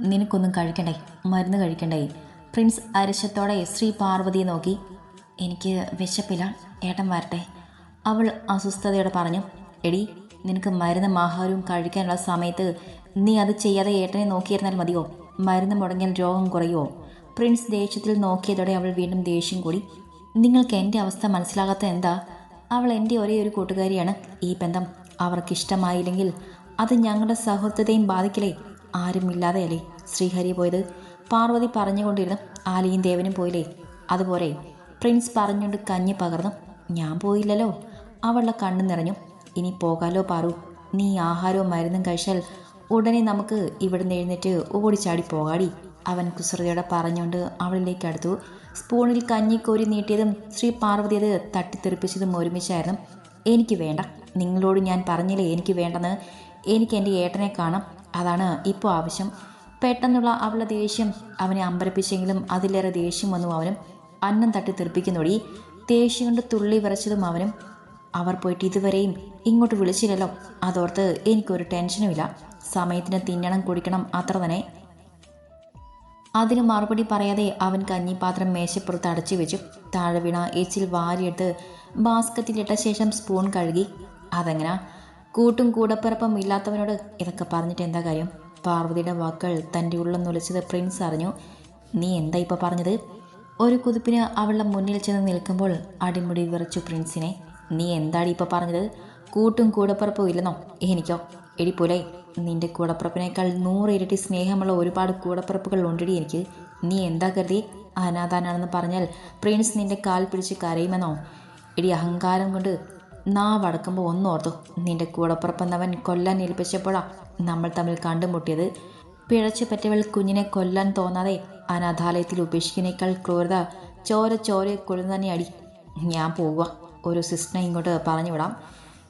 നിനക്കൊന്നും കഴിക്കണ്ടേ? മരുന്ന് കഴിക്കണ്ടേ? പ്രിൻസ് അരിശത്തോടെ ശ്രീ പാർവതിയെ നോക്കി. എനിക്ക് വിശപ്പില്ല. ഏട്ടൻ വരട്ടെ. അവൾ അസ്വസ്ഥതയോടെ പറഞ്ഞു. എടി നിനക്ക് മരുന്നും ആഹാരവും കഴിക്കാനുള്ള സമയത്ത് നീ അത് ചെയ്യാതെ ഏട്ടനെ നോക്കിയിരുന്നാൽ മതിയോ? മരുന്ന് മുടങ്ങിയാൽ രോഗം കുറയുമോ? പ്രിൻസ് ദേഷ്യത്തിൽ നോക്കിയതോടെ അവൾ വീണ്ടും ദേഷ്യം കൂടി. നിങ്ങൾക്ക് എന്റെ അവസ്ഥ മനസ്സിലാകാത്ത എന്താ? അവൾ എന്റെ ഒരേ ഒരു കൂട്ടുകാരിയാണ് ഈ ബന്ധം. അവർക്കിഷ്ടമായില്ലെങ്കിൽ അത് ഞങ്ങളുടെ സൗഹൃദത്തെയും ബാധിക്കില്ലേ? ആരുമില്ലാതെയല്ലേ ശ്രീഹരി പോയത്? പാർവതി പറഞ്ഞുകൊണ്ടിരുന്നു ആലിയും ദേവനും പോയില്ലേ? അതുപോലെ പ്രിൻസ് പറഞ്ഞുകൊണ്ട് കഞ്ഞി പകർന്നു. ഞാൻ പോയില്ലല്ലോ. അവളുടെ കണ്ണു നിറഞ്ഞു. ഇനി പോകാലോ പാറു. നീ ആഹാരവും മരുന്നും കഴിച്ചാൽ ഉടനെ നമുക്ക് ഇവിടുന്ന് എഴുന്നേറ്റ് ഓടിച്ചാടി പോകാടി. അവൻ കുസൃതിയോടെ പറഞ്ഞുകൊണ്ട് അവളിലേക്ക് അടുത്തു. സ്പൂണിൽ കഞ്ഞി കോരി നീട്ടിയതും ശ്രീ പാർവതി അത് തട്ടിത്തെറിപ്പിച്ചതും ഒരുമിച്ചായിരുന്നു. എനിക്ക് വേണ്ട. നിങ്ങളോട് ഞാൻ പറഞ്ഞില്ലേ എനിക്ക് വേണ്ടെന്ന്? എനിക്ക് എന്റെ ഏട്ടനെ കാണാം അതാണ് ഇപ്പോൾ ആവശ്യം. പെട്ടെന്നുള്ള അവളുടെ ദേഷ്യം അവനെ അമ്പരപ്പിച്ചെങ്കിലും അതിലേറെ ദേഷ്യം വന്നു അവനും അന്നം തട്ടി തെറിപ്പിക്കുന്നൊടി ദേഷ്യം കൊണ്ട് തുള്ളി വിറച്ചതും അവനും അവർ പോയിട്ട് ഇതുവരെയും ഇങ്ങോട്ട് വിളിച്ചില്ലല്ലോ. അതോർത്ത് എനിക്കൊരു ടെൻഷനുമില്ല. സമയത്തിന് തിന്നണം കുടിക്കണം അത്ര തന്നെ. അതിന് മറുപടി പറയാതെ അവൻ കഞ്ഞിപ്പാത്രം മേശപ്പുറത്ത് അടച്ചു വെച്ചു. താഴെ വീണ എച്ചിൽ വാരിയെടുത്ത് ബാസ്ക്കറ്റിലിട്ട ശേഷം സ്പൂൺ കഴുകി. അതെങ്ങനാ? കൂട്ടും കൂടപ്പിറപ്പം ഇല്ലാത്തവനോട് ഇതൊക്കെ പറഞ്ഞിട്ട് എന്താ കാര്യം? പാർവതിയുടെ വാക്കുകൾ തന്റെ ഉള്ളം നൊലിച്ചത് പ്രിൻസ് അറിഞ്ഞു. നീ എന്താ ഇപ്പോൾ പറഞ്ഞത്? ഒരു കുതിപ്പിന് അവളുടെ മുന്നിൽ ചെന്ന് നിൽക്കുമ്പോൾ അടിമുടി വിറച്ചു പ്രിൻസിനെ. നീ എന്താണ് ഇപ്പോൾ പറഞ്ഞത്? കൂട്ടും കൂടപ്പിറപ്പും ഇല്ലെന്നോ? എനിക്കോ? എടിപ്പോലെ നിന്റെ കൂടപ്പിറപ്പിനേക്കാൾ നൂറ് ഇരട്ടി സ്നേഹമുള്ള ഒരുപാട് കൂടപ്പിറപ്പുകൾ ഉണ്ടടി എനിക്ക്. നീ എന്താ കരുതി? അനാഥാനാണെന്ന് പറഞ്ഞാൽ പ്രിൻസ് നിന്റെ കാൽ പിടിച്ച് കരയുമെന്നോ? എടി അഹങ്കാരം കൊണ്ട് നാവടക്കുമ്പോൾ ഒന്നോർത്തു നിന്റെ കൂടപ്പുറപ്പെന്നവൻ കൊല്ലാൻ ഏൽപ്പിച്ചപ്പോഴാണ് നമ്മൾ തമ്മിൽ കണ്ടുമുട്ടിയത്. പിഴച്ചു പറ്റവൾ കുഞ്ഞിനെ കൊല്ലാൻ തോന്നാതെ അനാഥാലയത്തിൽ ഉപേക്ഷിക്കുന്നേക്കാൾ ക്രൂരത ചോര ചോരയെ കൊള്ളുന്ന തന്നെ അടി ഞാൻ പോവുക. ഒരു സിസ്റ്ററിനെ ഇങ്ങോട്ട് പറഞ്ഞു വിടാം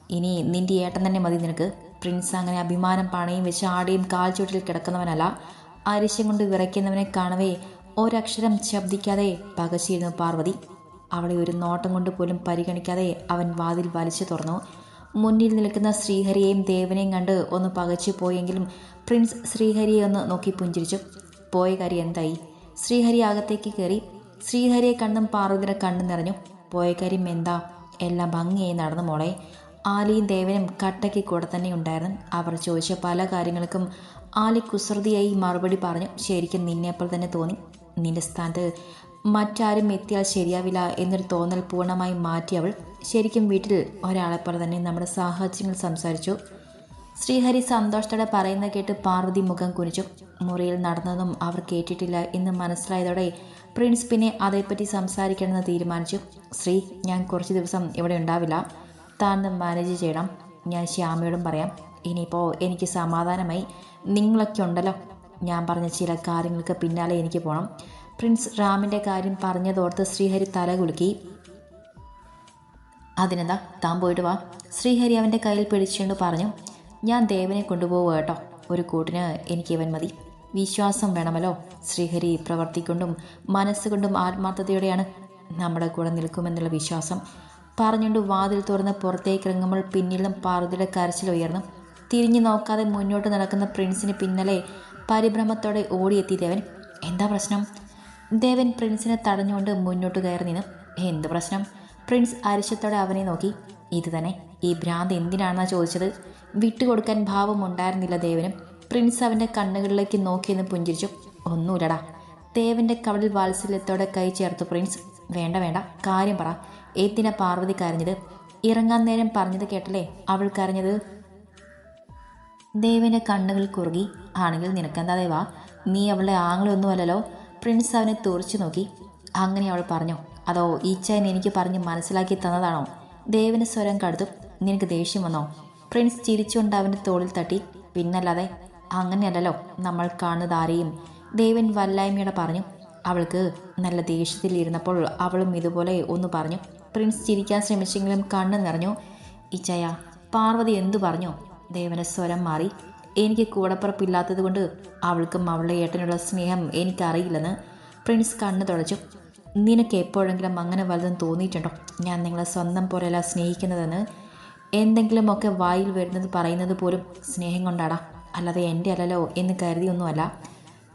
ഇനി നിന്റെ ഏട്ടൻ തന്നെ മതി നിനക്ക്. പ്രിൻസ് അങ്ങനെ അഭിമാനം പണയും വെച്ച് ആടെയും കാൽച്ചുവട്ടിൽ കിടക്കുന്നവനല്ല. അരിശം കൊണ്ട് വിറയ്ക്കുന്നവനെ കാണവേ ഒരക്ഷരം ശബ്ദിക്കാതെ പകച്ചിരുന്നു പാർവതി. അവളെ ഒരു നോട്ടം കൊണ്ട് പോലും പരിഗണിക്കാതെ അവൻ വാതിൽ വലിച്ചു തുറന്നു. മുന്നിൽ നിൽക്കുന്ന ശ്രീഹരിയെയും ദേവനെയും കണ്ട് ഒന്ന് പകച്ചു പോയെങ്കിലും പ്രിൻസ് ശ്രീഹരിയെ ഒന്ന് നോക്കി പുഞ്ചിരിച്ചു. പോയ കാര്യം എന്തായി? ശ്രീഹരി അകത്തേക്ക് കയറി ശ്രീഹരിയെ കണ്ണും പാർവതിയുടെ കണ്ണും നിറഞ്ഞു. പോയ കാര്യം എന്താ? എല്ലാം ഭംഗിയായി നടന്നു മോളെ. ആലിയും ദേവനും കട്ടയ്ക്ക് കൂടെ തന്നെ ഉണ്ടായിരുന്നു. അവർ ചോദിച്ച പല കാര്യങ്ങൾക്കും ആലി കുസൃതിയായി മറുപടി പറഞ്ഞു. ശരിക്കും നിന്നെപ്പോൾ തന്നെ തോന്നി. നിന്റെ സ്ഥാനത്ത് മറ്റാരും എത്തിയാൽ ശരിയാവില്ല എന്നൊരു തോന്നൽ പൂർണമായും മാറ്റി അവൾ ശരിക്കും വീട്ടിൽ ഒരാളെ ഒരാളെപ്പോലെ തന്നെ നമ്മുടെ സാഹചര്യങ്ങൾ സംസാരിച്ചു. ശ്രീഹരി സന്തോഷത്തോടെ പറയുന്ന കേട്ട് പാർവതി മുഖം കുനിച്ചു. മുറിയിൽ നടന്നതും അവർ കേട്ടിട്ടില്ല എന്ന് മനസ്സിലായതോടെ പ്രിൻസ് പിന്നെ അതേപ്പറ്റി സംസാരിക്കണമെന്ന് തീരുമാനിച്ചു. ശ്രീ ഞാൻ കുറച്ച് ദിവസം ഇവിടെ ഉണ്ടാവില്ല. താൻ മാനേജ് ചെയ്യണം. ഞാൻ ശ്യാമയോടും പറയാം. ഇനിയിപ്പോൾ എനിക്ക് സമാധാനമായി നിങ്ങളൊക്കെ ഉണ്ടല്ലോ. ഞാൻ പറഞ്ഞ ചില കാര്യങ്ങൾക്ക് പിന്നാലെ എനിക്ക് പോകണം പ്രിൻസ് റാമിന്റെ കാര്യം പറഞ്ഞതോർത്ത് ശ്രീഹരി തല കുലുക്കി. അതിനെന്താ? താൻ പോയിട്ട് വാ. ശ്രീഹരി അവന്റെ കയ്യിൽ പിടിച്ചുകൊണ്ട് പറഞ്ഞു ഞാൻ ദേവനെ കൊണ്ടുപോവുക കേട്ടോ. ഒരു കൂട്ടിന് എനിക്ക് ഇവൻ മതി. വിശ്വാസം വേണമല്ലോ. ശ്രീഹരി പ്രവർത്തിക്കൊണ്ടും മനസ്സുകൊണ്ടും ആത്മാർത്ഥതയോടെയാണ് നമ്മുടെ കൂടെ നിൽക്കുമെന്നുള്ള വിശ്വാസം. പറഞ്ഞുകൊണ്ട് വാതിൽ തുറന്ന് പുറത്തേക്ക് ഇറങ്ങുമ്പോൾ പിന്നിലും പാർവതിയുടെ കരച്ചിൽ ഉയർന്നു. തിരിഞ്ഞു നോക്കാതെ മുന്നോട്ട് നടക്കുന്ന പ്രിൻസിന് പിന്നലെ പരിഭ്രമത്തോടെ ഓടിയെത്തി ദേവൻ എന്താ പ്രശ്നം? ദേവൻ പ്രിൻസിനെ തടഞ്ഞുകൊണ്ട് മുന്നോട്ട് കയറി നിന്ന് എന്ത് പ്രശ്നം? പ്രിൻസ് അരിശത്തോടെ അവനെ നോക്കി. ഇത് തന്നെ. ഈ ഭ്രാന്ത് എന്തിനാണെന്നാ ചോദിച്ചത്? വിട്ടുകൊടുക്കാൻ ഭാവമുണ്ടായിരുന്നില്ല ദേവനും. പ്രിൻസ് അവന്റെ കണ്ണുകളിലേക്ക് നോക്കിയെന്ന് പുഞ്ചിരിച്ചു. ഒന്നുമില്ലടാ. ദേവന്റെ കവളിൽ വാത്സല്യത്തോടെ കൈ ചേർത്തു പ്രിൻസ്. വേണ്ട വേണ്ട. കാര്യം പറ. ഏത്തിനാ പാർവതി കരഞ്ഞത്? ഇറങ്ങാൻ നേരം പറഞ്ഞത് കേട്ടല്ലേ? അവൾ കരഞ്ഞത്? ദേവന്റെ കണ്ണുകൾ കുറുകി. ആണെങ്കിൽ നിനക്കെന്താ ദേവാ? നീ അവളുടെ ആങ്ങളൊന്നുമല്ലല്ലോ. പ്രിൻസ് അവനെ തുറച്ചു നോക്കി. അങ്ങനെ അവൾ പറഞ്ഞു അതോ ഈച്ചയൻ എനിക്ക് പറഞ്ഞ് മനസ്സിലാക്കി തന്നതാണോ? ദേവന് സ്വരം കടുത്തു നിനക്ക് ദേഷ്യം വന്നോ? പ്രിൻസ് ചിരിച്ചുകൊണ്ട് അവന്റെ തോളിൽ തട്ടി. പിന്നല്ലാതെ അങ്ങനെയല്ലല്ലോ. നമ്മൾ കാണുന്നത് ആരെയും. ദേവൻ വല്ലായ്മയോടെ പറഞ്ഞു. അവൾക്ക് നല്ല ദേഷ്യത്തിൽ ഇരുന്നപ്പോൾ അവളും ഇതുപോലെ ഒന്ന് പറഞ്ഞു. പ്രിൻസ് ചിരിക്കാൻ ശ്രമിച്ചെങ്കിലും കണ്ണു നിറഞ്ഞു. ഇച്ചയ പാർവതി എന്തു പറഞ്ഞു? ദേവന സ്വരം മാറി. എനിക്ക് കൂടപ്പുറപ്പില്ലാത്തത് കൊണ്ട് അവൾക്കും അവളുടെ ഏട്ടനുള്ള സ്നേഹം എനിക്കറിയില്ലെന്ന് പ്രിൻസ് കണ്ണു തുടച്ചു. നിനക്ക് എപ്പോഴെങ്കിലും അങ്ങനെ വലുതും തോന്നിയിട്ടുണ്ടോ? ഞാൻ നിങ്ങളെ സ്വന്തം പോലെയല്ല സ്നേഹിക്കുന്നതെന്ന് എന്തെങ്കിലുമൊക്കെ വായിൽ വരുന്നത് പറയുന്നത് പോലും സ്നേഹം കൊണ്ടാടാ. അല്ലാതെ എന്റെ അല്ലല്ലോ എന്ന് കരുതിയൊന്നുമല്ല.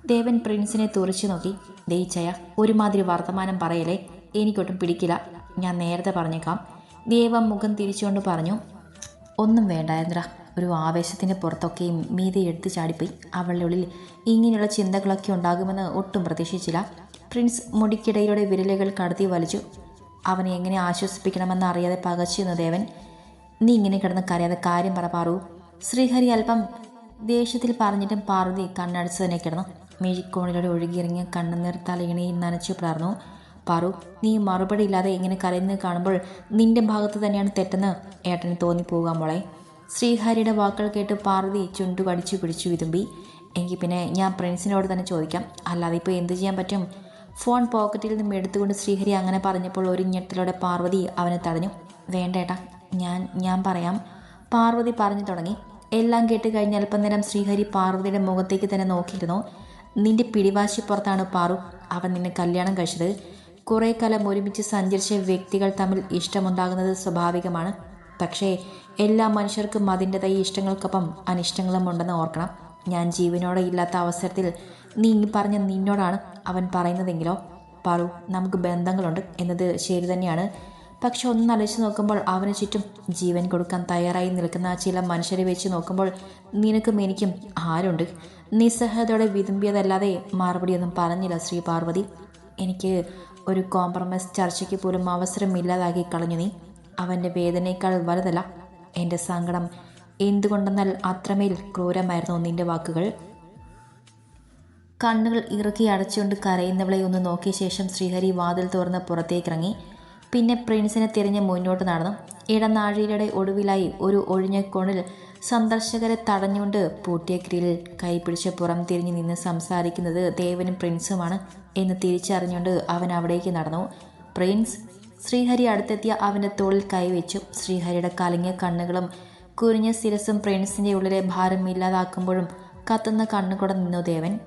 ദേവൻ പ്രിൻസിനെ തുറച്ചു നോക്കി. ദയിച്ചയ ഒരുമാതിരി വർത്തമാനം പറയലേ എനിക്കൊട്ടും പിടിക്കില്ല. ഞാൻ നേരത്തെ പറഞ്ഞേക്കാം. ദേവ മുഖം തിരിച്ചുകൊണ്ട് പറഞ്ഞു ഒന്നും വേണ്ടായിരുന്നടാ ഒരു ആവേശത്തിന്റെ പുറത്തൊക്കെയും മീതെ എടുത്തു ചാടിപ്പോയി. അവളുടെ ഉള്ളിൽ ഇങ്ങനെയുള്ള ചിന്തകളൊക്കെ ഉണ്ടാകുമെന്ന് ഒട്ടും പ്രതീക്ഷിച്ചില്ല. പ്രിൻസ് മുടിക്കിടയിലൂടെ വിരലുകൾ കടത്തി വലിച്ചു. അവനെ എങ്ങനെ ആശ്വസിപ്പിക്കണമെന്ന് അറിയാതെ പകച്ചിരുന്നു ദേവൻ. നീ ഇങ്ങനെ കിടന്ന് കരയാതെ കാര്യം പാറു ശ്രീഹരി അല്പം ദേഷ്യത്തിൽ പറഞ്ഞിട്ടും പാർവതി കണ്ണടച്ച് തന്നെ കിടന്നു. മിഴിക്കോണിലൂടെ ഒഴുകിയിറങ്ങിയ കണ്ണുനീർ തലയിണയിൽ നനച്ചു പിളർന്നു പാറു നീ മറുപടി ഇല്ലാതെ ഇങ്ങനെ കരയുന്നത് കാണുമ്പോൾ നിന്റെ ഭാഗത്ത് തന്നെയാണ് തെറ്റെന്ന് ഏട്ടന് തോന്നിപ്പോകാൻ മോളെ. ശ്രീഹരിയുടെ വാക്കുകൾ കേട്ട് പാർവതി ചുണ്ടു കടിച്ചു പിടിച്ചു വിതുമ്പി. എങ്കിൽ പിന്നെ ഞാൻ പ്രിൻസിനോട് തന്നെ ചോദിക്കാം. അല്ലാതെ ഇപ്പോൾ എന്ത് ചെയ്യാൻ പറ്റും? ഫോൺ പോക്കറ്റിൽ നിന്നും എടുത്തുകൊണ്ട് ശ്രീഹരി അങ്ങനെ പറഞ്ഞപ്പോൾ ഒരു ഞെട്ടലോടെ പാർവതി അവനെ തടഞ്ഞു. വേണ്ടേട്ടാ ഞാൻ ഞാൻ പറയാം. പാർവതി പറഞ്ഞു തുടങ്ങി. എല്ലാം കേട്ട് കഴിഞ്ഞ് അല്പനേരം ശ്രീഹരി പാർവതിയുടെ മുഖത്തേക്ക് തന്നെ നോക്കിയിരുന്നു. നിന്റെ പിടിവാശി പുറത്താണ് പാറു. അവൻ നിന്നെ കല്യാണം കഴിച്ചത്. കുറേ കാലം ഒരുമിച്ച് സഞ്ചരിച്ച വ്യക്തികൾ തമ്മിൽ ഇഷ്ടമുണ്ടാകുന്നത് സ്വാഭാവികമാണ്. പക്ഷേ എല്ലാ മനുഷ്യർക്കും അതിന്റെതായ ഇഷ്ടങ്ങൾക്കൊപ്പം അനിഷ്ടങ്ങളും ഉണ്ടെന്ന് ഓർക്കണം. ഞാൻ ജീവനോടെ ഇല്ലാത്ത അവസരത്തിൽ നീ പറഞ്ഞ നിന്നോടാണ് അവൻ പറയുന്നതെങ്കിലോ? പാറു നമുക്ക് ബന്ധങ്ങളുണ്ട് എന്നത് ശരി തന്നെയാണ്. പക്ഷെ ഒന്ന് അലച്ചു നോക്കുമ്പോൾ അവന് ചുറ്റും ജീവൻ കൊടുക്കാൻ തയ്യാറായി നിൽക്കുന്ന ചില മനുഷ്യരെ വെച്ച് നോക്കുമ്പോൾ നിനക്കും എനിക്കും ആരുണ്ട്? നിസ്സഹതയോടെ വിതുമ്പിയതല്ലാതെ മറുപടിയൊന്നും പറഞ്ഞില്ല ശ്രീ പാർവതി. എനിക്ക് ഒരു കോംപ്രമൈസ് ചർച്ചയ്ക്ക് പോലും അവസരമില്ലാതാക്കി കളഞ്ഞു നീ. അവന്റെ വേദനയേക്കാൾ വലുതല്ല. എന്റെ സങ്കടം എന്തുകൊണ്ടെന്നാൽ അത്രമേൽ ക്രൂരമായിരുന്നു നിന്റെ വാക്കുകൾ. കണ്ണുകൾ ഇറുക്കി അടച്ചുകൊണ്ട് കരയുന്നവളെ ഒന്ന് നോക്കിയ ശേഷം ശ്രീഹരി വാതിൽ തുറന്ന് പുറത്തേക്കിറങ്ങി. പിന്നെ പ്രിൻസിനെ തിരിഞ്ഞ് മുന്നോട്ട് നടന്നു. ഇടനാഴിയുടെ ഒടുവിലായി ഒരു ഒഴിഞ്ഞ കോണിൽ സന്ദർശകരെ തടഞ്ഞുകൊണ്ട് പൂട്ടിയ ഗ്രില്ലിൽ കൈപിടിച്ച് പുറം തിരിഞ്ഞ് നിന്ന് സംസാരിക്കുന്നത് ദേവനും പ്രിൻസുമാണ് എന്ന് തിരിച്ചറിഞ്ഞുകൊണ്ട് അവൻ അവിടേക്ക് നടന്നു. പ്രിൻസ് ശ്രീഹരി അടുത്തെത്തിയ അവന്റെ തോളിൽ കൈവച്ചു. ശ്രീഹരിയുടെ കലങ്ങിയ കണ്ണുകളും കുരിഞ്ഞ ശിരസും പ്രിൻസിന്റെ ഉള്ളിലെ ഭാരം ഇല്ലാതാക്കുമ്പോഴും കത്തുന്ന കണ്ണുകൂടെ നിന്നു ദേവൻ.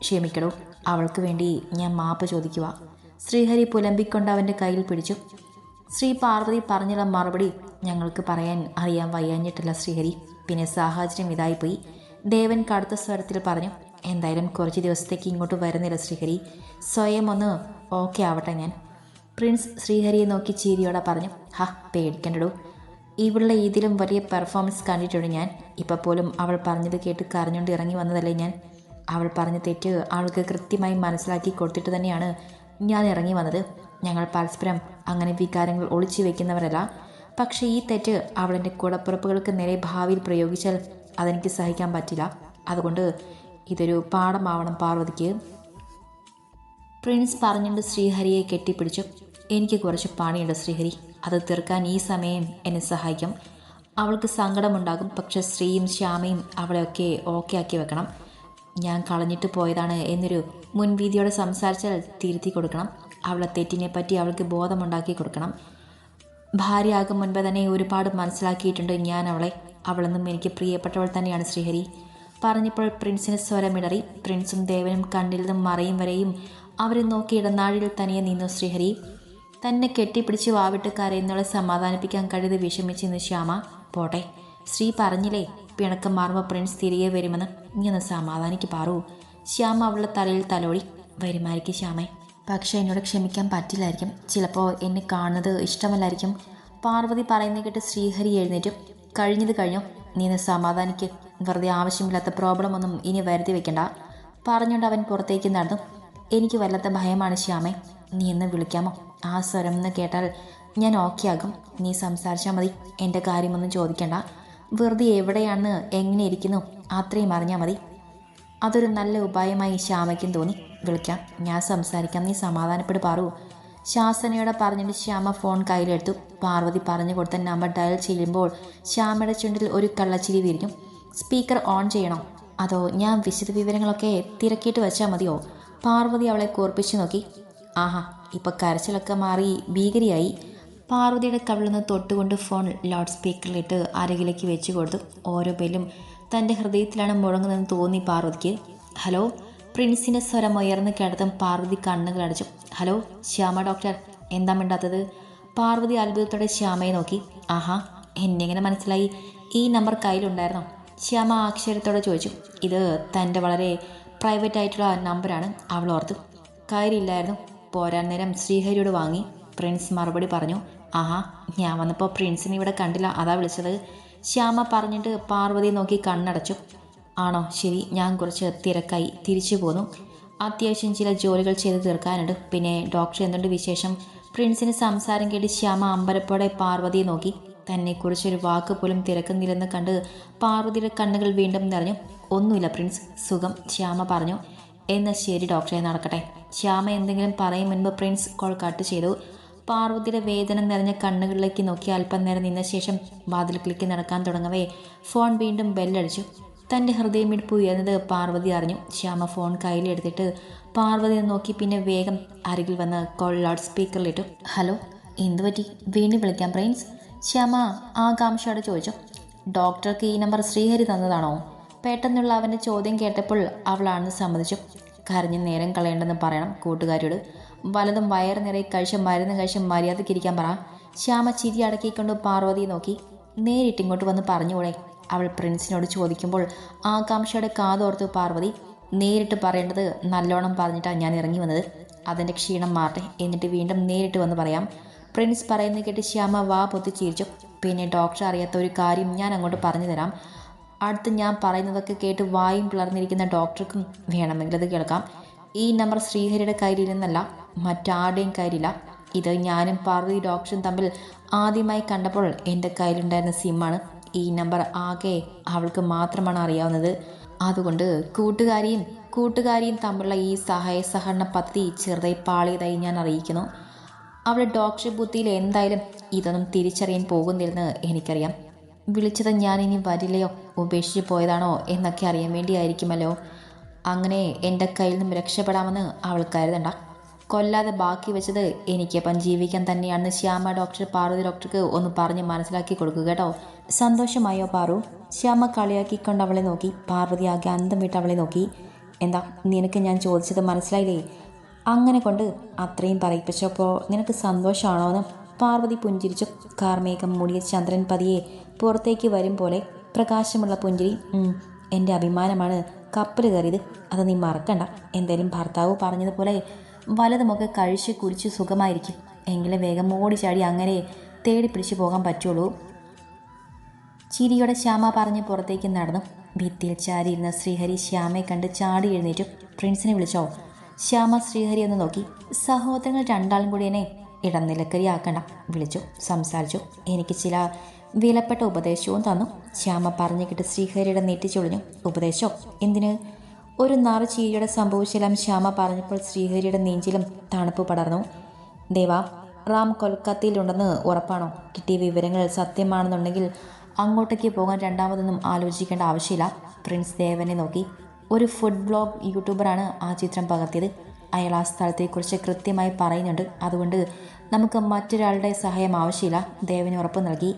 ക്ഷമിക്കടോ അവൾക്ക് വേണ്ടി ഞാൻ മാപ്പ് ചോദിക്കുക. ശ്രീഹരി പുലമ്പിക്കൊണ്ട് അവന്റെ കയ്യിൽ പിടിച്ചു. ശ്രീ പാർവതി പറഞ്ഞുള്ള മറുപടി ഞങ്ങൾക്ക് പറയാൻ അറിയാൻ വയ്യാഞ്ഞിട്ടില്ല ശ്രീഹരി. പിന്നെ സാഹചര്യം ഇതായിപ്പോയി. ദേവൻ കടുത്ത സ്വരത്തിൽ പറഞ്ഞു എന്തായാലും കുറച്ച് ദിവസത്തേക്ക് ഇങ്ങോട്ട് വരുന്നില്ല ശ്രീഹരി. സ്വയം ഒന്ന് ഓക്കെ ആവട്ടെ ഞാൻ. പ്രിൻസ് ശ്രീഹരിയെ നോക്കി ചീരിയോടെ പറഞ്ഞു ഹ പേടിക്കണ്ടടോ. ഇവളുടെ ഇതിലും വലിയ പെർഫോമൻസ് കണ്ടിട്ടുണ്ട് ഞാൻ. ഇപ്പം പോലും അവൾ പറഞ്ഞത് കേട്ട് കരഞ്ഞുകൊണ്ട് ഇറങ്ങി വന്നതല്ലേ ഞാൻ. അവൾ പറഞ്ഞ തെറ്റ് അവൾക്ക് കൃത്യമായി മനസ്സിലാക്കി കൊടുത്തിട്ട് തന്നെയാണ് ഞാൻ ഇറങ്ങി വന്നത്. ഞങ്ങൾ പരസ്പരം അങ്ങനെ വികാരങ്ങൾ ഒളിച്ചു വെക്കുന്നവരല്ല. പക്ഷേ ഈ തെറ്റ് അവളെന്റെ കുടപ്പുറപ്പുകൾക്ക് നേരെ ഭാവിയിൽ പ്രയോഗിച്ചാൽ അതെനിക്ക് സഹിക്കാൻ പറ്റില്ല. അതുകൊണ്ട് ഇതൊരു പാഠമാവണം പാർവതിക്ക്. പ്രിൻസ് പറഞ്ഞുകൊണ്ട് ശ്രീഹരിയെ കെട്ടിപ്പിടിച്ചു. എനിക്ക് കുറച്ച് പണിയുണ്ട് ശ്രീഹരി. അത് തീർക്കാൻ ഈ സമയം എന്നെ സഹായിക്കും. അവൾക്ക് സങ്കടമുണ്ടാകും. പക്ഷെ ശ്രീയും ശ്യാമയും അവളെയൊക്കെ ഓക്കെ ആക്കി വെക്കണം. ഞാൻ കളഞ്ഞിട്ട് പോയതാണ് എന്നൊരു മുൻവീതിയോടെ സംസാരിച്ചാൽ തിരുത്തി കൊടുക്കണം. അവളെ തെറ്റിനെ പറ്റി അവൾക്ക് ബോധമുണ്ടാക്കി കൊടുക്കണം. ഭാര്യയാകും മുൻപ് തന്നെ ഒരുപാട് മനസ്സിലാക്കിയിട്ടുണ്ട് ഞാൻ അവളെ. അവളെന്നും എനിക്ക് പ്രിയപ്പെട്ടവൾ തന്നെയാണ് ശ്രീഹരി. പറഞ്ഞപ്പോൾ പ്രിൻസിന് സ്വരമിടറി. പ്രിൻസും ദേവനും കണ്ണിൽ നിന്നും മറയും വരെയും അവരെ നോക്കി ഇടനാഴിയിൽ തനിയെ നിന്നു ശ്രീഹരി. തന്നെ കെട്ടിപ്പിടിച്ച് വാവിട്ട് കരയുന്നവളെ സമാധാനിപ്പിക്കാൻ കഴിയത് നിന്ന് ശ്യാമ പോട്ടെ ശ്രീ പറഞ്ഞില്ലേ പിണക്കം മാറുമ്പോൾ പ്രിൻസ് തിരികെ വരുമെന്ന്. നീ ഒന്ന് സമാധാനിക്ക് പാറു. ശ്യാമ അവളുടെ തലയിൽ തലോടി വരുമായിരിക്കും ശ്യാമേ. പക്ഷേ എന്നോട് ക്ഷമിക്കാൻ പറ്റില്ലായിരിക്കും. ചിലപ്പോൾ എന്നെ കാണുന്നത് ഇഷ്ടമല്ലായിരിക്കും. പാർവതി പറയുന്നത് കേട്ട് ശ്രീഹരി എഴുന്നേറ്റും. കഴിഞ്ഞത് കഴിഞ്ഞു. നീ സമാധാനിക്ക്. വെറുതെ ആവശ്യമില്ലാത്ത പ്രോബ്ലം ഒന്നും ഇനി വരുത്തി വെക്കണ്ട. പറഞ്ഞുകൊണ്ട് അവൻ പുറത്തേക്ക് നടന്നു. എനിക്ക് വല്ലാത്ത ഭയമാണ് ശ്യാമേ. നീ എന്ന് വിളിക്കാമോ? ആ സ്വരം എന്ന് കേട്ടാൽ ഞാൻ ഓക്കെ ആകും നീ സംസാരിച്ചാൽ മതി. എന്റെ കാര്യമൊന്നും ചോദിക്കണ്ട. വെറുതെ എവിടെയാണെന്ന് എങ്ങനെ ഇരിക്കുന്നു അത്രയും അറിഞ്ഞാൽ മതി. അതൊരു നല്ല ഉപായമായി ശ്യാമയ്ക്കും തോന്നി. വിളിക്കാം. ഞാൻ സംസാരിക്കാം. നീ സമാധാനപ്പെട് പാറു. ശാസനയോടെ പറഞ്ഞിട്ട് ശ്യാമ ഫോൺ കയ്യിലെടുത്തു. പാർവതി പറഞ്ഞു കൊടുത്ത നമ്പർ ഡയൽ ചെയ്യുമ്പോൾ ശ്യാമയുടെ ചുണ്ടിൽ ഒരു കള്ളച്ചിരി വിരിഞ്ഞു. സ്പീക്കർ ഓൺ ചെയ്യണോ? അതോ ഞാൻ വിശദ വിവരങ്ങളൊക്കെ തിരക്കിയിട്ട് വെച്ചാൽ മതിയോ? പാർവതി അവളെ കോർപ്പിച്ചു നോക്കി. ആഹാ ഇപ്പൊ കരച്ചിലൊക്കെ മാറി ഭീകരിയായി. പാർവതിയുടെ കവിളിന്ന് തൊട്ടുകൊണ്ട് ഫോൺ ലൗഡ് സ്പീക്കറിലിട്ട് അരകിലേക്ക് വെച്ച് കൊടുത്തു. ഓരോ പേരും തന്റെ ഹൃദയത്തിലാണ് മുഴങ്ങുന്നതെന്ന് തോന്നി പാർവതിക്ക്. ഹലോ പ്രിൻസിന്റെ സ്വരം ഉയർന്ന് കിടത്തും പാർവതി കണ്ണുകൾ അടച്ചു. ഹലോ ശ്യാമ ഡോക്ടർ എന്താ മിണ്ടാത്തത്? പാർവതി അത്ഭുതത്തോടെ ശ്യാമയെ നോക്കി. ആഹാ എന്നെങ്ങനെ മനസ്സിലായി? ഈ നമ്പർ കയ്യിലുണ്ടായിരുന്നോ? ശ്യാമ ആക്ഷരത്തോടെ ചോദിച്ചു. ഇത് തന്റെ വളരെ പ്രൈവറ്റ് ആയിട്ടുള്ള നമ്പറാണ് അവൾ ഓർത്ത് കാര്യമില്ലായിരുന്നു പോരാൻ നേരം ശ്രീഹരിയോട് വാങ്ങി. പ്രിൻസ് മറുപടി പറഞ്ഞു ആഹാ ഞാൻ വന്നപ്പോൾ പ്രിൻസിനെ ഇവിടെ കണ്ടില്ല. അതാ വിളിച്ചത്. ശ്യാമ പറഞ്ഞിട്ട് പാർവതി നോക്കി കണ്ണടച്ചു. ആണോ? ശരി. ഞാൻ കുറച്ച് തിരക്കായി. തിരിച്ചു പോന്നു. അത്യാവശ്യം ചില ജോലികൾ ചെയ്ത് തീർക്കാനുണ്ട്. പിന്നെ ഡോക്ടർ എന്തുണ്ട് വിശേഷം? പ്രിൻസിന് സംസാരം കേട്ട് ശ്യാമ അമ്പലപ്പോടെ പാർവതിയെ നോക്കി. തന്നെക്കുറിച്ചൊരു വാക്ക് പോലും തിരക്കുന്നില്ലെന്ന് കണ്ട് പാർവതിയുടെ കണ്ണുകൾ വീണ്ടും നിറഞ്ഞു. ഒന്നുമില്ല പ്രിൻസ് സുഖം ശ്യാമ പറഞ്ഞു. എന്നാൽ ശരി ഡോക്ടറെ നടക്കട്ടെ. ശ്യാമ എന്തെങ്കിലും പറയും മുൻപ് പ്രിൻസ് കോൾ കട്ട് ചെയ്തു. പാർവതിയുടെ വേദന നിറഞ്ഞ കണ്ണുകളിലേക്ക് നോക്കി അല്പം നേരം നിന്ന ശേഷം വാതിൽക്കിലേക്ക് നടക്കാൻ തുടങ്ങവേ ഫോൺ വീണ്ടും ബെല്ലടിച്ചു. തന്റെ ഹൃദയമിടിപ്പ് ഉയർന്നത് പാർവതി അറിഞ്ഞു. ശ്യാമ ഫോൺ കയ്യിലെടുത്തിട്ട് പാർവതിയെ നോക്കി പിന്നെ വേഗം അരികിൽ വന്ന് കോൾ ലൗഡ് സ്പീക്കറിലിട്ടു ഹലോ എന്തു പറ്റി വീണ്ടും വിളിക്കാം പ്രിൻസ്. ശ്യാമ ആകാംക്ഷയോടെ ചോദിച്ചു. ഡോക്ടർക്ക് ഈ നമ്പർ ശ്രീഹരി തന്നതാണോ? പെട്ടെന്നുള്ള അവന്റെ ചോദ്യം കേട്ടപ്പോൾ അവളാണെന്ന് സമ്മതിച്ചു. കരഞ്ഞ് നേരം കളയേണ്ടെന്ന് പറയണം കൂട്ടുകാരിയോട്. വലതും വയർ നിറയെ കഴിച്ച് മരുന്ന് കഴിച്ച് മര്യാദയ്ക്കിരിക്കാൻ പറ. ശ്യാമ ചിരി അടക്കിക്കൊണ്ട് പാർവതിയെ നോക്കി. നേരിട്ട് ഇങ്ങോട്ട് വന്ന് പറഞ്ഞുകൂടെ? അവൾ പ്രിൻസിനോട് ചോദിക്കുമ്പോൾ ആകാംക്ഷയുടെ കാതോർത്തു പാർവതി നേരിട്ട് പറയേണ്ടത് നല്ലോണം പറഞ്ഞിട്ടാണ് ഞാൻ ഇറങ്ങി വന്നത്. അതിന്റെ ക്ഷീണം മാറട്ടെ. എന്നിട്ട് വീണ്ടും നേരിട്ട് വന്ന് പറയാം. പ്രിൻസ് പറയുന്നത് കേട്ട് ശ്യാമ വാ പൊത്തി ചിരിച്ചു. പിന്നെ ഡോക്ടർ അറിയാത്ത ഒരു കാര്യം ഞാൻ അങ്ങോട്ട് പറഞ്ഞു തരാം. അടുത്ത് ഞാൻ പറയുന്നതൊക്കെ കേട്ട് വായും പിളർന്നിരിക്കുന്ന ഡോക്ടർക്കും വേണമെങ്കിൽ അത് കേൾക്കാം. ഈ നമ്പർ ശ്രീഹരിയുടെ കയ്യിലിരുന്നല്ല മറ്റാരുടെയും കയ്യിലില്ല. ഇത് ഞാനും പാർവതി ഡോക്ടറും തമ്മിൽ ആദ്യമായി കണ്ടപ്പോൾ എന്റെ കയ്യിലുണ്ടായിരുന്ന സിമ്മാണ്. ഈ നമ്പർ ആകെ അവൾക്ക് മാത്രമാണ് അറിയാവുന്നത്. അതുകൊണ്ട് കൂട്ടുകാരിയും കൂട്ടുകാരിയും തമ്മിലുള്ള ഈ സഹായ സഹകരണ പദ്ധതി ചെറുതായി പാളിയതായി ഞാൻ അറിയിക്കുന്നു. അവൾ ഡോക്ടർ ബുദ്ധിയിൽ എന്തായാലും ഇതൊന്നും തിരിച്ചറിയാൻ പോകുന്നില്ലെന്ന് എനിക്കറിയാം. വിളിച്ചത് ഞാൻ ഇനി വരില്ലയോ? ഉപേക്ഷിച്ച് പോയതാണോ എന്നൊക്കെ അറിയാൻ വേണ്ടിയായിരിക്കുമല്ലോ. അങ്ങനെ എന്റെ കയ്യിൽ നിന്നും രക്ഷപ്പെടാമെന്ന് അവൾ കരുതണ്ട. കൊല്ലാതെ ബാക്കി വെച്ചത് എനിക്കപ്പം ജീവിക്കാൻ തന്നെയാണെന്ന് ശ്യാമ ഡോക്ടർ പാർവതി ഡോക്ടർക്ക് ഒന്ന് പറഞ്ഞ് മനസ്സിലാക്കി കൊടുക്കുക കേട്ടോ. സന്തോഷമായോ പാറു? ശ്യാമ കളിയാക്കിക്കൊണ്ട് അവളെ നോക്കി. പാർവതി ആകെ അന്തം വിട്ട് അവളെ നോക്കി. എന്താ നിനക്ക് ഞാൻ ചോദിച്ചത് മനസ്സിലായില്ലേ? അങ്ങനെ കൊണ്ട് അത്രയും പറയിപ്പിച്ചപ്പോൾ നിനക്ക് സന്തോഷമാണോ എന്ന് പാർവതി പുഞ്ചിരിച്ചു. കാർമേഘം മൂടിയ ചന്ദ്രൻ പതിയെ പുറത്തേക്ക് വരും പോലെ പ്രകാശമുള്ള പുഞ്ചിരി എന്റെ അഭിമാനമാണ്. കപ്പൽ കയറിയത്. അത് നീ മറക്കണ്ട. എന്തേലും ഭർത്താവ് പറഞ്ഞതുപോലെ വലതുമൊക്കെ കഴിച്ച് കുടിച്ച് സുഖമായിരിക്കും. എങ്കിലും വേഗം ഓടിച്ചാടി അങ്ങനെ തേടി പിടിച്ചു പോകാൻ പറ്റുള്ളൂ. ചിരിയോടെ ശ്യാമ പറഞ്ഞ് പുറത്തേക്ക് നടന്നു. ഭിത്തിയിൽ ചാരിയിരുന്ന ശ്രീഹരി ശ്യാമയെ കണ്ട് ചാടി എഴുന്നേറ്റു. പ്രിൻസിനെ വിളിച്ചോ? ശ്യാമ ശ്രീഹരി ഒന്ന് നോക്കി. സഹോദരങ്ങൾ രണ്ടാളും കൂടി എന്നെ ഇടം നിലക്കരിയാക്കണ്ട വിളിച്ചു സംസാരിച്ചു. എനിക്ക് ചില വിലപ്പെട്ട ഉപദേശവും തന്നു. ശ്യാമ പറഞ്ഞു കിട്ട് ശ്രീഹരിയുടെ നീട്ടിച്ചൊളിഞ്ഞു ഉപദേശോ? എന്തിന്? ഒരു നാറു ചീരിയുടെ സംഭവിച്ചെല്ലാം ശ്യാമ പറഞ്ഞപ്പോൾ ശ്രീഹരിയുടെ നീഞ്ചിലും തണുപ്പ് പടർന്നു. ദേവാ റാം കൊൽക്കത്തയിലുണ്ടെന്ന് ഉറപ്പാണോ? കിട്ടിയ വിവരങ്ങൾ സത്യമാണെന്നുണ്ടെങ്കിൽ അങ്ങോട്ടേക്ക് പോകാൻ രണ്ടാമതൊന്നും ആലോചിക്കേണ്ട ആവശ്യമില്ല. പ്രിൻസ് ദേവനെ നോക്കി. ഒരു ഫുഡ് ബ്ലോഗ് യൂട്യൂബറാണ് ആ ചിത്രം പകർത്തിയത്. അയാൾ ആ സ്ഥലത്തെക്കുറിച്ച് കൃത്യമായി പറയുന്നുണ്ട്. അതുകൊണ്ട് നമുക്ക് മറ്റൊരാളുടെ സഹായം ആവശ്യമില്ല. ദേവന് ഉറപ്പ് നൽകി.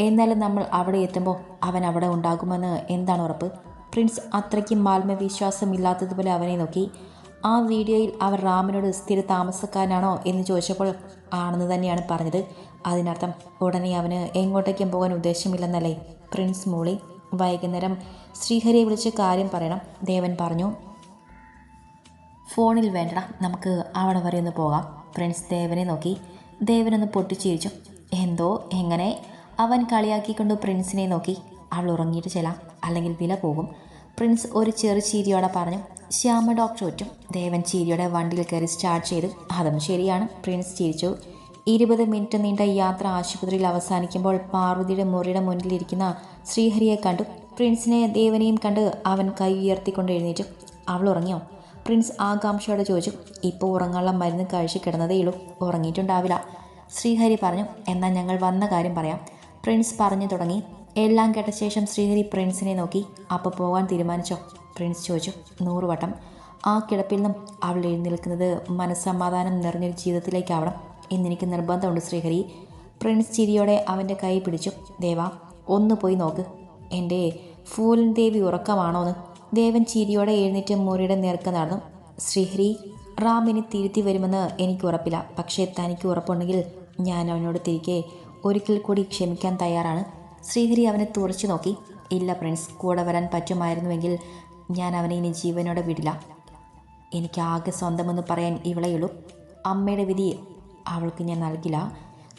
എന്നാലും നമ്മൾ അവിടെ എത്തുമ്പോൾ അവൻ അവിടെ ഉണ്ടാകുമെന്ന് എന്താണ് ഉറപ്പ്? പ്രിൻസ് അത്രയ്ക്കും ആത്മവിശ്വാസമില്ലാത്തതുപോലെ അവനെ നോക്കി. ആ വീഡിയോയിൽ അവർ റാമിനോട് സ്ഥിര താമസക്കാരനാണോ എന്ന് ചോദിച്ചപ്പോൾ ആണെന്ന് തന്നെയാണ് പറഞ്ഞത്. അതിനർത്ഥം ഉടനെ അവന് എങ്ങോട്ടേക്കും പോകാൻ ഉദ്ദേശമില്ലെന്നല്ലേ? പ്രിൻസ് മൂളി. വൈകുന്നേരം ശ്രീഹരിയെ വിളിച്ച് കാര്യം പറയണം. ദേവൻ പറഞ്ഞു ഫോണിൽ വേണ്ട നമുക്ക് അവിടെ വരെ ഒന്ന് പോകാം. പ്രിൻസ് ദേവനെ നോക്കി ദേവനൊന്ന് പൊട്ടിച്ചിരിച്ചു. എന്തോ എങ്ങനെ? അവൻ കളിയാക്കിക്കൊണ്ട് പ്രിൻസിനെ നോക്കി. അവൾ ഉറങ്ങിയിട്ട് ചെല്ലാം അല്ലെങ്കിൽ വില പോകും. പ്രിൻസ് ഒരു ചെറു ചീരിയോടെ പറഞ്ഞു ശ്യാമ ഡോക്ടർ ഒറ്റും ദേവൻ ചീരിയോടെ വണ്ടിയിൽ കയറി സ്റ്റാർട്ട് ചെയ്തു. അതും ശരിയാണ്. പ്രിൻസ് ചിരിച്ചു. ഇരുപത് മിനിറ്റ് നീണ്ട യാത്ര ആശുപത്രിയിൽ അവസാനിക്കുമ്പോൾ പാർവതിയുടെ മുറിയുടെ മുന്നിലിരിക്കുന്ന ശ്രീഹരിയെ കണ്ടു. പ്രിൻസിനെ ദേവനെയും കണ്ട് അവൻ കൈ ഉയർത്തിക്കൊണ്ട് എഴുന്നേറ്റു. അവൾ ഉറങ്ങിയോ? പ്രിൻസ് ആകാംക്ഷയോടെ ചോദിച്ചു. ഇപ്പോൾ ഉറങ്ങാനുള്ള മരുന്ന് കഴിച്ച് കിടന്നതേയുള്ളൂ ഉറങ്ങിയിട്ടുണ്ടാവില്ല. ശ്രീഹരി പറഞ്ഞു. എന്നാൽ ഞങ്ങൾ വന്ന കാര്യം പറയാം. പ്രിൻസ് പറഞ്ഞു തുടങ്ങി. എല്ലാം കേട്ട ശേഷം ശ്രീഹരി പ്രിൻസിനെ നോക്കി. അപ്പോൾ പോകാൻ തീരുമാനിച്ചോ? പ്രിൻസ് ചോദിച്ചു. നൂറുവട്ടം. ആ കിടപ്പിൽ നിന്നും അവൾ എഴുന്നേൽക്കുന്നത് മനസ്സമാധാനം നിറഞ്ഞൊരു ജീവിതത്തിലേക്കാവണം. എന്നെനിക്ക് നിർബന്ധമുണ്ട് ശ്രീഹരി. പ്രിൻസ് ചിരിയോടെ അവന്റെ കൈ പിടിച്ചു. ദേവ ഒന്ന് പോയി നോക്ക്. എന്റെ ഫൂലൻ ദേവി ഉറക്കമാണോ എന്ന് ദേവൻ ചിരിയോടെ എഴുന്നേറ്റ് മുറിയുടെ നേർക്ക് നടന്നു. ശ്രീഹരി റാമിനെ തിരുത്തി വരുമെന്ന് എനിക്ക് ഉറപ്പില്ല. പക്ഷേ തനിക്ക് ഉറപ്പുണ്ടെങ്കിൽ ഞാൻ അവനോട് തിരികെ ഒരിക്കൽ കൂടി ക്ഷമിക്കാൻ തയ്യാറാണ്. ശ്രീഹരി അവനെ തുറച്ചു നോക്കി. ഇല്ല പ്രിൻസ് കൂടെ വരാൻ പറ്റുമായിരുന്നുവെങ്കിൽ ഞാൻ അവനെ ഇനി ജീവനോടെ വിടില്ല. എനിക്ക് ആകെ സ്വന്തമെന്ന് പറയാൻ ഇവളെയുള്ളൂ. അമ്മയുടെ വിധി അവൾക്ക് ഞാൻ നൽകില്ല.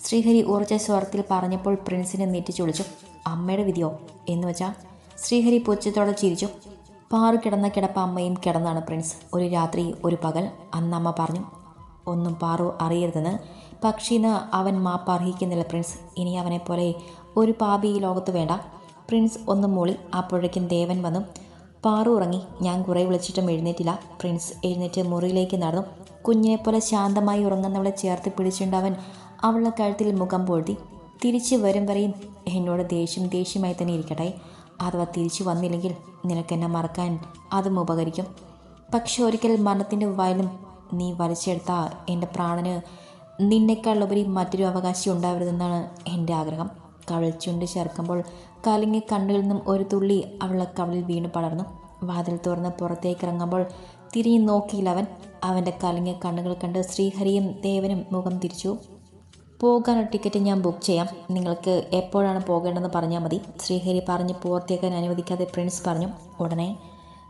ശ്രീഹരി ഉറച്ച സ്വരത്തിൽ പറഞ്ഞപ്പോൾ പ്രിൻസിനെ നെറ്റിച്ചൊളിച്ചു അമ്മയുടെ വിധിയോ? എന്ന് വെച്ചാൽ ശ്രീഹരി പൊച്ചത്തോടെ ചിരിച്ചു. പാറു കിടന്ന കിടപ്പ അമ്മയും കിടന്നാണ് പ്രിൻസ്. ഒരു രാത്രി ഒരു പകൽ അന്ന് അമ്മ പറഞ്ഞു ഒന്നും പാറു അറിയരുതെന്ന്. പക്ഷേ ഇന്ന് അവൻ മാപ്പ് അർഹിക്കുന്നില്ല പ്രിൻസ്. ഇനി അവനെപ്പോലെ ഒരു പാപി ഈ ലോകത്ത് വേണ്ട പ്രിൻസ് ഒന്ന് മൂളി അപ്പോഴേക്കും ദേവൻ വന്നു. പാറു ഉറങ്ങി. ഞാൻ കുറേ വിളിച്ചിട്ടും എഴുന്നേറ്റില്ല. പ്രിൻസ് എഴുന്നേറ്റ് മുറിയിലേക്ക് നടന്നു. കുഞ്ഞിനെപ്പോലെ ശാന്തമായി ഉറങ്ങുന്നവളെ ചേർത്ത് പിടിച്ചുകൊണ്ട് അവൻ അവളുടെ കഴുത്തിൽ മുഖം പൊഴുതി. തിരിച്ചു വരും വരെയും എന്നോട് ദേഷ്യം ദേഷ്യമായി തന്നെ ഇരിക്കട്ടെ. അഥവാ തിരിച്ചു വന്നില്ലെങ്കിൽ നിനക്കെന്നെ മറക്കാൻ അതും ഉപകരിക്കും. പക്ഷെ ഒരിക്കൽ മരണത്തിന്റെ വയലും നീ വലിച്ചെടുത്ത എന്റെ പ്രാണന് നിന്നേക്കാളുപരി മറ്റൊരു അവകാശം ഉണ്ടാവരുതെന്നാണ് എന്റെ ആഗ്രഹം. കവൾ ചുണ്ടി ചേർക്കുമ്പോൾ കലങ്ങി കണ്ണുകളിൽ നിന്നും ഒരു തുള്ളി അവളെ കവളിൽ വീണ് പടർന്നു. വാതിൽ തുറന്ന് പുറത്തേക്ക് ഇറങ്ങുമ്പോൾ തിരിഞ്ഞു നോക്കിയില്ല അവൻ. അവന്റെ കലങ്ങിയ കണ്ണുകൾ കണ്ട് ശ്രീഹരിയും ദേവനും മുഖം തിരിച്ചു. പോകാനുള്ള ടിക്കറ്റ് ഞാൻ ബുക്ക് ചെയ്യാം. നിങ്ങൾക്ക് എപ്പോഴാണ് പോകേണ്ടതെന്ന് പറഞ്ഞാൽ മതി ശ്രീഹരി പറഞ്ഞ് പൂർത്തിയാക്കാൻ അനുവദിക്കാതെ പ്രിൻസ് പറഞ്ഞു. ഉടനെ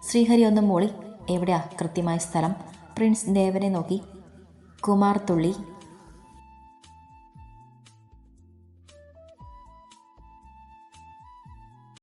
ശ്രീഹരി ഒന്ന് മൂളി. എവിടെയാ കൃത്യമായ സ്ഥലം? പ്രിൻസ് ദേവനെ നോക്കി. കുമാർ തുള്ളി.